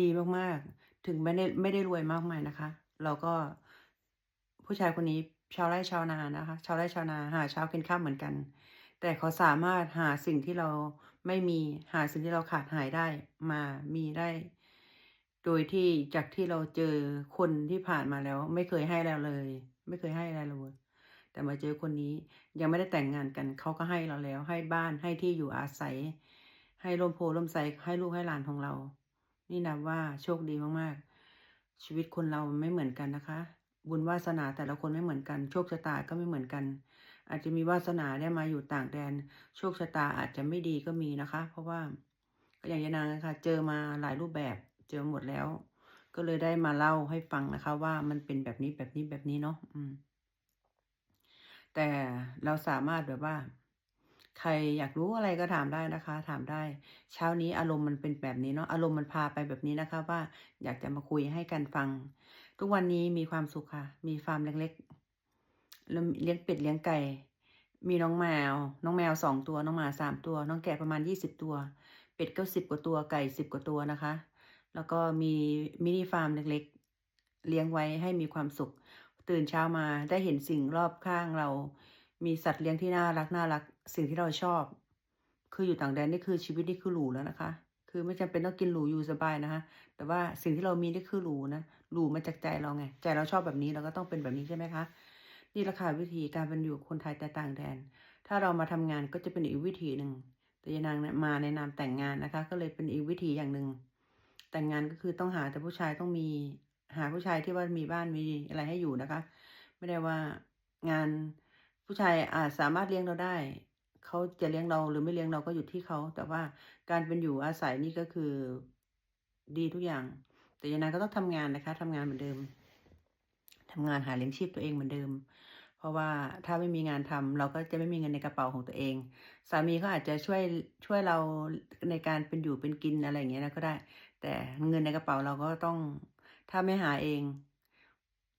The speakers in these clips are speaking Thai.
ดีมากๆ ถึงไม่ได้ไม่ได้รวยมากมายนะคะ เราก็ผู้ชายคนนี้ชาวไร่ชาวนานะคะ ชาวไร่ชาวนาหาเช้ากินค่ำเหมือนกัน แต่เขาสามารถหาสิ่งที่เราไม่มีหาสิ่งที่เราขาดหายได้มามีได้ โดยที่จากที่เราเจอคนที่ผ่านมาแล้ว ไม่เคยให้เราเลย ไม่เคยให้อะไรเราเลยแต่มาเจอคนนี้ยังไม่ได้แต่งงานกันเขาก็ให้เราแล้ว ให้บ้านให้ที่อยู่อาศัย ให้ร่มโพล่มไทรให้ลูกให้หลานของเรา นี่นับว่าโชคดีมากๆ ชีวิตคนเราไม่เหมือนกันนะคะ บุญวาสนาแต่ละคนไม่เหมือนกัน โชคชะตาก็ไม่เหมือนกัน อาจจะมีวาสนาได้มาอยู่ต่างแดน โชคชะตาอาจจะไม่ดีก็มีนะคะ เพราะว่าก็อย่างยายนางนะคะเจอมาหลายรูปแบบเจอหมดแล้ว ก็เลยได้มาเล่าให้ฟังนะคะ ว่ามันเป็นแบบนี้แบบนี้แบบนี้เนาะแต่เราสามารถแบบว่า รอยากรู้อะไรก็ถามได้นะคะ ถามได้ เช้านี้อารมณ์มันเป็นแบบนี้เนาะอารมณ์มันพาไปแบบนี้นะคะ ว่าอยากจะมาคุยให้กันฟัง ทุกวันนี้มีความสุขค่ะ มีฟาร์มเล็กๆแล้วเลี้ยงเป็ดเลี้ยงไก่ มีน้องแมว น้องแมวสองตัวน้องหมาสามตัว น้องแกะประมาณยี่สิบตัว เป็ดก็สิบกว่าตัวไก่สิบกว่าตัวนะคะ แล้วก็มีมินิฟาร์มเล็กๆ เลี้ยงไว้ให้มีความสุข ตื่นเช้ามาได้เห็นสิ่งรอบข้างเรา มีสัตว์เลี้ยงที่น่ารักน่ารัก สิ่งที่เราชอบ คืออยู่ต่างแดนนี่คือชีวิตนี่คือหรูแล้วนะคะ คือไม่จำเป็นต้องกินหรูอยู่สบายนะคะ แต่ว่าสิ่งที่เรามีนี่คือหรูนะหรูมาจากใจเราไง ใจเราชอบแบบนี้เราก็ต้องเป็นแบบนี้ใช่ไหมคะ นี่แหละค่ะวิธีการเป็นอยู่คนไทยแต่ต่างแดน ถ้าเรามาทำงานก็จะเป็นอีกวิธีหนึ่ง แต่ยานางมาในนามแต่งงานนะคะ ก็เลยเป็นอีกวิธีอย่างหนึ่ง แต่งงานก็คือต้องหาแต่ผู้ชายต้องมี หาผู้ชายที่ว่ามีบ้านมีอะไรให้อยู่นะคะ ไม่ได้ว่างานผู้ชายอาจสามารถเลี้ยงเราได้ เขาจะเลี้ยงเราหรือไม่เลี้ยงเราก็อยู่ที่เขา แต่ว่าการเป็นอยู่อาศัยนี่ก็คือดีทุกอย่าง แต่ยานางก็ต้องทำงานนะคะทำงานเหมือนเดิมทำงานหาเลี้ยงชีพตัวเองเหมือนเดิม เพราะว่าถ้าไม่มีงานทำเราก็จะไม่มีเงินในกระเป๋าของตัวเอง สามีเขาอาจจะช่วยช่วยเราในการเป็นอยู่เป็นกินอะไรอย่างเงี้ยนะก็ได้ แต่เงินในกระเป๋าเราก็ต้องถ้าไม่หาเอง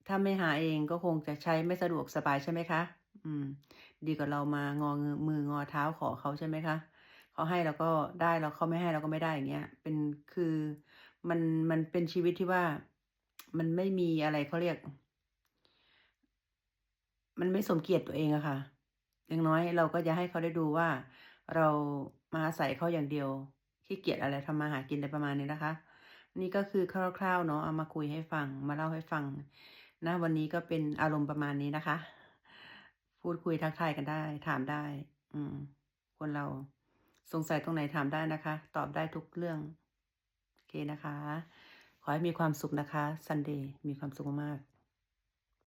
ถ้าไม่หาเองก็คงจะใช้ไม่สะดวกสบายใช่ไหมคะ อืม ดีกว่าเรามางอมืองอเท้าขอเขาใช่ไหมคะเขาให้เราก็ได้แล้วเขาไม่ให้เราก็ไม่ได้อย่างเงี้ย เป็นคือมันมันเป็นชีวิตที่ว่า มันไม่มีอะไรเขาเรียก มันไม่สมเกียรติตัวเองอะค่ะ อย่างน้อยเราก็จะให้เขาได้ดูว่า เรามาอาศัยเขาอย่างเดียวขี้เกียจอะไรทำมาหากินอะไรประมาณนี้นะคะ นี่ก็คือคร่าวๆเนาะเอามาคุยให้ฟังมาเล่าให้ฟังนะวันนี้ก็เป็นอารมณ์ประมาณนี้นะคะ พูดคุยทักทายกันได้ ถามได้ อืม คนเราสงสัยตรงไหนถามได้นะคะ ตอบได้ทุกเรื่อง โอเคนะคะ ขอให้มีความสุขนะคะซันเดย์มีความสุขมาก